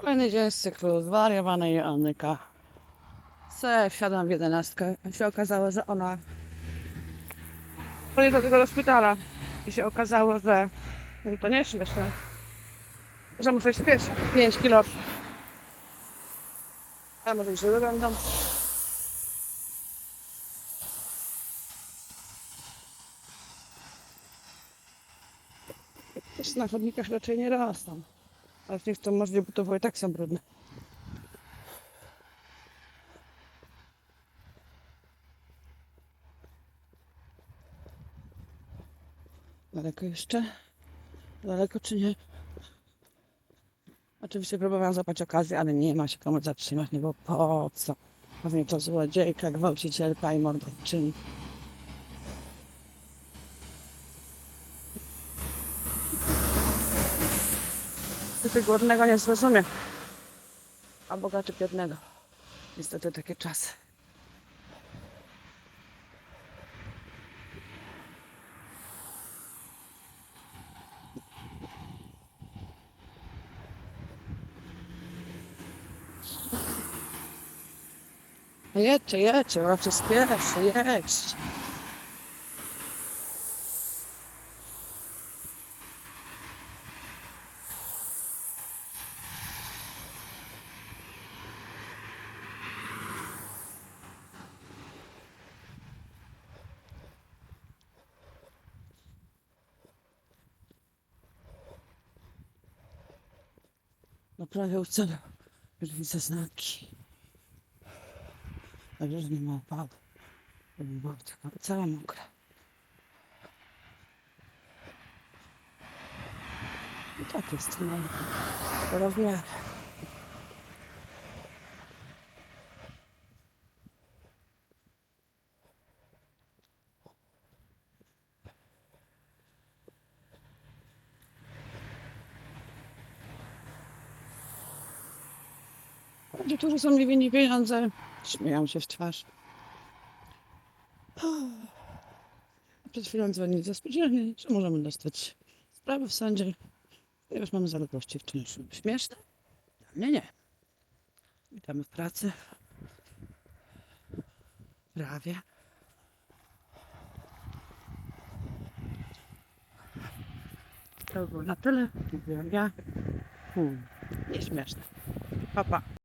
Kolejny dzień z cyklu zwariowanej Joannyka. Se wsiadłam w jedenastkę. się okazało, że ona pojedzie do tego szpitala. I się okazało, że no to nie śmieszne. Że muszę śpieszyć 5 kilo. A może się wyglądam. Też na chodnikach raczej nie rosną. Ale w nich to możliwe, bo to były tak są brudne. Daleko jeszcze? Daleko czy nie? Oczywiście próbowałam złapać okazję, ale nie ma się komu zatrzymać, nie było po co. Pewnie to złodziejka, gwałcicielka i morderczyni. Ty głodnego nie zrozumie. A bogaty biednego. Niestety takie czasy. Jedźcie, jedźcie, bo spieszy, jedźcie. Prawie ucele. Już widzę znaki. Dobrze, że nie ma opadu. Tylko całe mokre. I tak jest. No. Rozmiar. Niektórzy są mi winni pieniądze. Śmieją się w twarz. Przed chwilą dzwonili ze spółdzielni, że możemy dostać sprawę w sądzie. Ponieważ mamy zaległości w czynszu. Śmieszne? Dla mnie nie. Witamy w pracy. Prawie. To by było na tyle. Mówiłam ja. Hmm. Nieśmieszne. Pa, pa.